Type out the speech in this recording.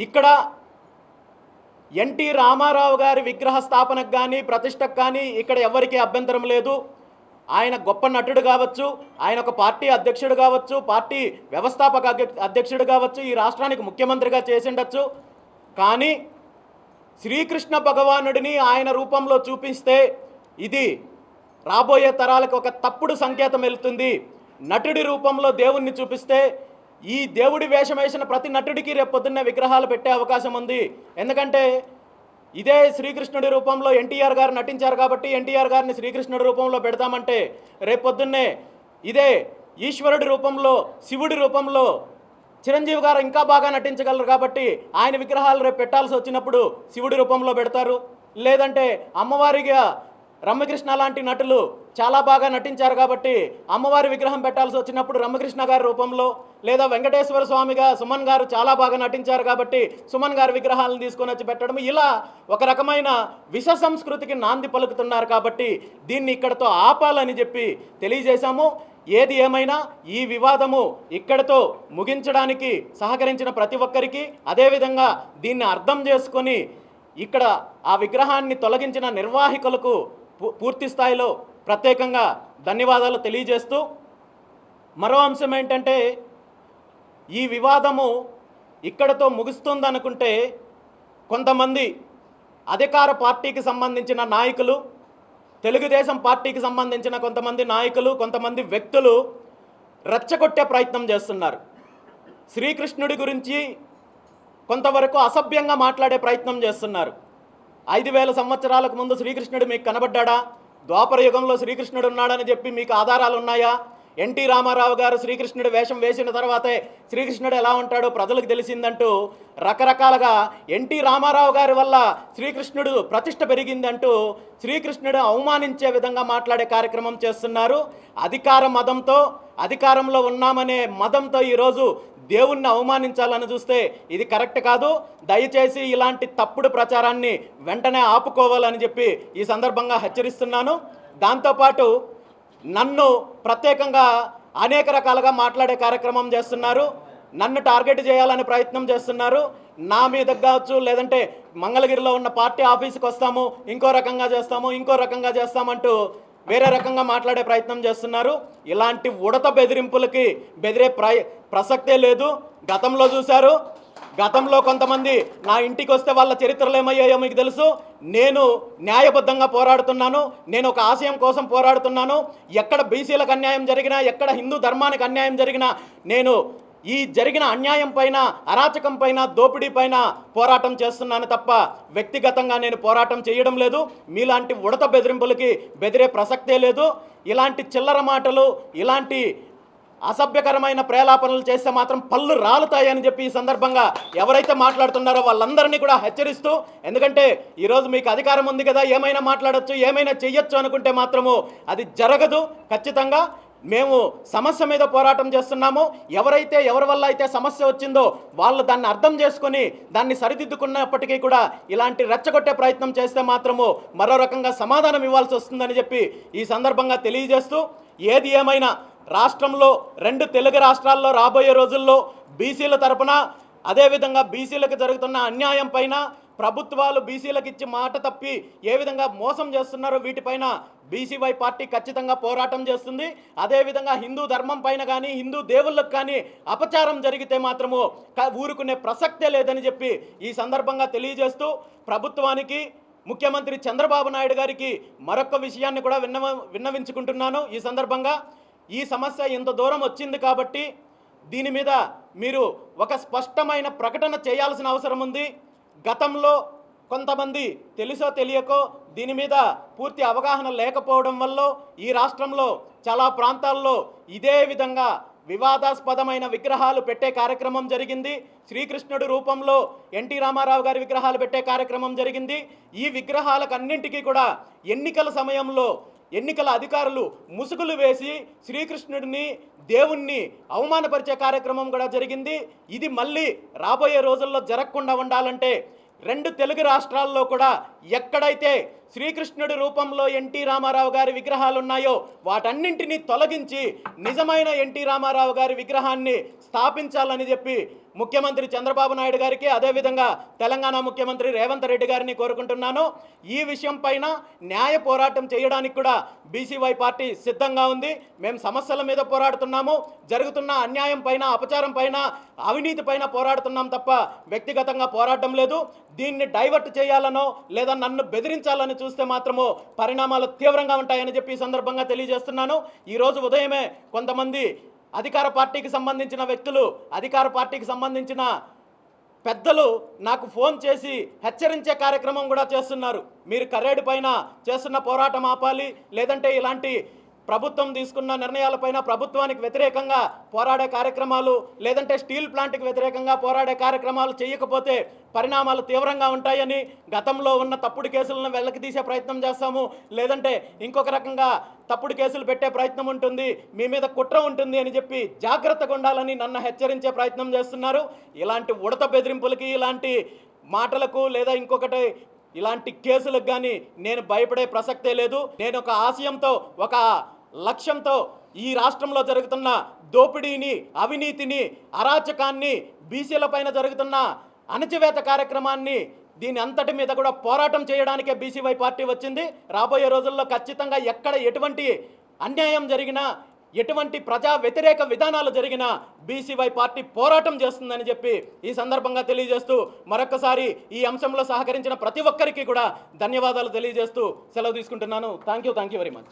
ఇక్కడ ఎన్టీ రామారావు గారి విగ్రహ స్థాపనకు కానీ ప్రతిష్టకు కానీ ఇక్కడ ఎవరికీ అభ్యంతరం లేదు. ఆయన గొప్ప నటుడు కావచ్చు ఆయన ఒక పార్టీ అధ్యక్షుడు కావచ్చు పార్టీ వ్యవస్థాపక అధ్యక్ష- అధ్యక్షుడు కావచ్చు ఈ రాష్ట్రానికి ముఖ్యమంత్రిగా చేసిండొచ్చు. కానీ శ్రీకృష్ణ భగవానుడిని ఆయన రూపంలో చూపిస్తే ఇది రాబోయే తరాలకు ఒక తప్పుడు సంకేతం వెళ్తుంది. నటుడి రూపంలో దేవుణ్ణి చూపిస్తే ఈ దేవుడి వేషం వేసిన ప్రతి నటుడికి రేపొద్దున్నే విగ్రహాలు పెట్టే అవకాశం ఉంది. ఎందుకంటే ఇదే శ్రీకృష్ణుడి రూపంలో ఎన్టీఆర్ గారు నటించారు కాబట్టి ఎన్టీఆర్ గారిని శ్రీకృష్ణుడి రూపంలో పెడతామంటే రేపొద్దున్నే ఇదే ఈశ్వరుడి రూపంలో శివుడి రూపంలో చిరంజీవి గారు ఇంకా బాగా నటించగలరు కాబట్టి ఆయన విగ్రహాలు రేపు పెట్టాల్సి వచ్చినప్పుడు శివుడి రూపంలో పెడతారు. లేదంటే అమ్మవారిగా రమ్యకృష్ణ లాంటి నటులు చాలా బాగా నటించారు కాబట్టి అమ్మవారి విగ్రహం పెట్టాల్సి వచ్చినప్పుడు రమ్యకృష్ణ గారి రూపంలో లేదా వెంకటేశ్వర స్వామిగా సుమన్ గారు చాలా బాగా నటించారు కాబట్టి సుమన్ గారి విగ్రహాలను తీసుకొని వచ్చి పెట్టడం ఇలా ఒక రకమైన విష సంస్కృతికి నాంది పలుకుతున్నారు కాబట్టి దీన్ని ఇక్కడతో ఆపాలని చెప్పి తెలియజేశాము. ఏది ఏమైనా ఈ వివాదము ఇక్కడతో ముగించడానికి సహకరించిన ప్రతి ఒక్కరికి అదేవిధంగా దీన్ని అర్థం చేసుకొని ఇక్కడ ఆ విగ్రహాన్ని తొలగించిన నిర్వాహికులకు పూర్తి స్థాయిలో ప్రత్యేకంగా ధన్యవాదాలు తెలియజేస్తూ మరో అంశం ఏంటంటే ఈ వివాదము ఇక్కడతో ముగుస్తుందనుకుంటే కొంతమంది అధికార పార్టీకి సంబంధించిన నాయకులు తెలుగుదేశం పార్టీకి సంబంధించిన కొంతమంది నాయకులు కొంతమంది వ్యక్తులు రెచ్చగొట్టే ప్రయత్నం చేస్తున్నారు. శ్రీకృష్ణుడి గురించి కొంతవరకు అసభ్యంగా మాట్లాడే ప్రయత్నం చేస్తున్నారు. ఐదు వేల సంవత్సరాలకు ముందు శ్రీకృష్ణుడు మీకు కనబడ్డాడా? ద్వాపర యుగంలో శ్రీకృష్ణుడు ఉన్నాడని చెప్పి మీకు ఆధారాలు ఉన్నాయా? ఎన్టీ రామారావు గారు శ్రీకృష్ణుడు వేషం వేసిన తర్వాతే శ్రీకృష్ణుడు ఎలా ఉంటాడో ప్రజలకు తెలిసిందంటూ రకరకాలుగా ఎన్టీ రామారావు గారి వల్ల శ్రీకృష్ణుడు ప్రతిష్ట పెరిగిందంటూ శ్రీకృష్ణుడు అవమానించే విధంగా మాట్లాడే కార్యక్రమం చేస్తున్నారు. అధికార మదంతో అధికారంలో ఉన్నామనే మదంతో ఈరోజు దేవుణ్ణి అవమానించాలని చూస్తే ఇది కరెక్ట్ కాదు. దయచేసి ఇలాంటి తప్పుడు ప్రచారాన్ని వెంటనే ఆపుకోవాలని చెప్పి ఈ సందర్భంగా హెచ్చరిస్తున్నాను. దాంతోపాటు నన్ను ప్రత్యేకంగా అనేక రకాలుగా మాట్లాడే కార్యక్రమం చేస్తున్నారు. నన్ను టార్గెట్ చేయాలని ప్రయత్నం చేస్తున్నారు. నా మీద కావచ్చు లేదంటే మంగళగిరిలో ఉన్న పార్టీ ఆఫీస్కి వస్తాము ఇంకో రకంగా చేస్తాము ఇంకో రకంగా చేస్తామంటూ వేరే రకంగా మాట్లాడే ప్రయత్నం చేస్తున్నారు. ఇలాంటి ఉడత బెదిరింపులకి బెదిరే ప్ర ప్రసక్తే లేదు. గతంలో చూశారు. గతంలో కొంతమంది నా ఇంటికి వస్తే వాళ్ళ చరిత్రలు ఏమయ్యాయో మీకు తెలుసు. నేను న్యాయబద్ధంగా పోరాడుతున్నాను. నేను ఒక ఆశయం కోసం పోరాడుతున్నాను. ఎక్కడ బీసీలకు అన్యాయం జరిగినా ఎక్కడ హిందూ ధర్మానికి అన్యాయం జరిగినా నేను ఈ జరిగిన అన్యాయం పైన అరాచకం పైన దోపిడీ పైన పోరాటం చేస్తున్నాను తప్ప వ్యక్తిగతంగా నేను పోరాటం చేయడం లేదు. మీలాంటి ఉడత బెదిరింపులకి బెదిరే ప్రసక్తే లేదు. ఇలాంటి చిల్లర మాటలు ఇలాంటి అసభ్యకరమైన ప్రేలాపనలు చేస్తే మాత్రం పళ్ళు రాలుతాయని చెప్పి ఈ సందర్భంగా ఎవరైతే మాట్లాడుతున్నారో వాళ్ళందరినీ కూడా హెచ్చరిస్తూ ఎందుకంటే ఈరోజు మీకు అధికారం ఉంది కదా ఏమైనా మాట్లాడొచ్చు ఏమైనా చెయ్యొచ్చు అనుకుంటే మాత్రము అది జరగదు ఖచ్చితంగా. మేము సమస్య మీద పోరాటం చేస్తున్నాము. ఎవరైతే ఎవరి వల్ల అయితే సమస్య వచ్చిందో వాళ్ళు దాన్ని అర్థం చేసుకొని దాన్ని సరిదిద్దుకున్నప్పటికీ కూడా ఇలాంటి రెచ్చగొట్టే ప్రయత్నం చేస్తే మాత్రము మరో రకంగా సమాధానం ఇవ్వాల్సి వస్తుందని చెప్పి ఈ సందర్భంగా తెలియజేస్తూ ఏది ఏమైనా రాష్ట్రంలో రెండు తెలుగు రాష్ట్రాల్లో రాబోయే రోజుల్లో బీసీల తరపున అదేవిధంగా బీసీలకు జరుగుతున్న అన్యాయం పైన ప్రభుత్వాలు బీసీలకు ఇచ్చి మాట తప్పి ఏ విధంగా మోసం చేస్తున్నారో వీటిపైన బీసీవై పార్టీ ఖచ్చితంగా పోరాటం చేస్తుంది. అదేవిధంగా హిందూ ధర్మం పైన కానీ హిందూ దేవుళ్ళకు కానీ అపచారం జరిగితే మాత్రము ఊరుకునే ప్రసక్తే లేదని చెప్పి ఈ సందర్భంగా తెలియజేస్తూ ప్రభుత్వానికి ముఖ్యమంత్రి చంద్రబాబు నాయుడు గారికి మరొక విషయాన్ని కూడా విన్నవ విన్నవించుకుంటున్నాను. ఈ సందర్భంగా ఈ సమస్య ఇంత దూరం వచ్చింది కాబట్టి దీని మీద మీరు ఒక స్పష్టమైన ప్రకటన చేయాల్సిన అవసరం ఉంది. గతంలో కొంతమంది తెలుసో తెలియకో దీని మీద పూర్తి అవగాహన లేకపోవడం వల్ల ఈ రాష్ట్రంలో చాలా ప్రాంతాల్లో ఇదే విధంగా వివాదాస్పదమైన విగ్రహాలు పెట్టే కార్యక్రమం జరిగింది. శ్రీకృష్ణుడి రూపంలో ఎన్టీ రామారావు గారి విగ్రహాలు పెట్టే కార్యక్రమం జరిగింది. ఈ విగ్రహాలకన్నింటికీ కూడా ఎన్నికల సమయంలో ఎన్నికల అధికారులు ముసుగులు వేసి శ్రీకృష్ణుడిని దేవుణ్ణి అవమానపరిచే కార్యక్రమం కూడా జరిగింది. ఇది మళ్ళీ రాబోయే రోజుల్లో జరగకుండా ఉండాలంటే రెండు తెలుగు రాష్ట్రాల్లో కూడా ఎక్కడైతే శ్రీకృష్ణుడి రూపంలో ఎన్టీ రామారావు గారి విగ్రహాలు ఉన్నాయో వాటన్నింటినీ తొలగించి నిజమైన ఎన్టీ రామారావు గారి విగ్రహాన్ని స్థాపించాలని చెప్పి ముఖ్యమంత్రి చంద్రబాబు నాయుడు గారికి అదేవిధంగా తెలంగాణ ముఖ్యమంత్రి రేవంత్ రెడ్డి గారిని కోరుకుంటున్నాను. ఈ విషయం పైన న్యాయ పోరాటం చేయడానికి కూడా బీసీవై పార్టీ సిద్ధంగా ఉంది. మేము సమస్యల మీద పోరాడుతున్నాము. జరుగుతున్న అన్యాయం పైన అపచారం పైన అవినీతి పైన పోరాడుతున్నాం తప్ప వ్యక్తిగతంగా పోరాటం లేదు. దీన్ని డైవర్ట్ చేయాలనో లేదా నన్ను బెదిరించాలని చూస్తే మాత్రము పరిణామాలు తీవ్రంగా ఉంటాయని చెప్పి సందర్భంగా తెలియజేస్తున్నాను. ఈరోజు ఉదయమే కొంతమంది అధికార పార్టీకి సంబంధించిన వ్యక్తులు అధికార పార్టీకి సంబంధించిన పెద్దలు నాకు ఫోన్ చేసి హెచ్చరించే కార్యక్రమం కూడా చేస్తున్నారు. మీరు కర్రేడు పైన చేస్తున్న పోరాటం ఆపాలి లేదంటే ఇలాంటి ప్రభుత్వం తీసుకున్న నిర్ణయాలపైన ప్రభుత్వానికి వ్యతిరేకంగా పోరాడే కార్యక్రమాలు లేదంటే స్టీల్ ప్లాంట్కి వ్యతిరేకంగా పోరాడే కార్యక్రమాలు చేయకపోతే పరిణామాలు తీవ్రంగా ఉంటాయని గతంలో ఉన్న తప్పుడు కేసులను వెల్లకి తీసే ప్రయత్నం చేస్తాము. లేదంటే ఇంకొక రకంగా తప్పుడు కేసులు పెట్టే ప్రయత్నం ఉంటుంది మీ మీద కుట్ర ఉంటుంది అని చెప్పి జాగ్రత్తగా ఉండాలని నన్ను హెచ్చరించే ప్రయత్నం చేస్తున్నారు. ఇలాంటి ఉడత బెదిరింపులకి ఇలాంటి మాటలకు లేదా ఇంకొకటి ఇలాంటి కేసులకు కానీ నేను భయపడే ప్రసక్తే లేదు. నేను ఒక ఆశయంతో ఒక లక్ష్యంతో ఈ రాష్ట్రంలో జరుగుతున్న దోపిడీని అవినీతిని అరాచకాన్ని బీసీల పైన జరుగుతున్న అణచివేత కార్యక్రమాన్ని దీని అంతటి మీద కూడా పోరాటం చేయడానికే బీసీవై పార్టీ వచ్చింది. రాబోయే రోజుల్లో ఖచ్చితంగా ఎక్కడ ఎటువంటి అన్యాయం జరిగినా ఎటువంటి ప్రజా వ్యతిరేక విధానాలు జరిగినా బీసీవై పార్టీ పోరాటం చేస్తుందని చెప్పి ఈ సందర్భంగా తెలియజేస్తూ మరొకసారి ఈ అంశంలో సహకరించిన ప్రతి ఒక్కరికి కూడా ధన్యవాదాలు తెలియజేస్తూ సెలవు తీసుకుంటున్నాను. Thank you thank you very much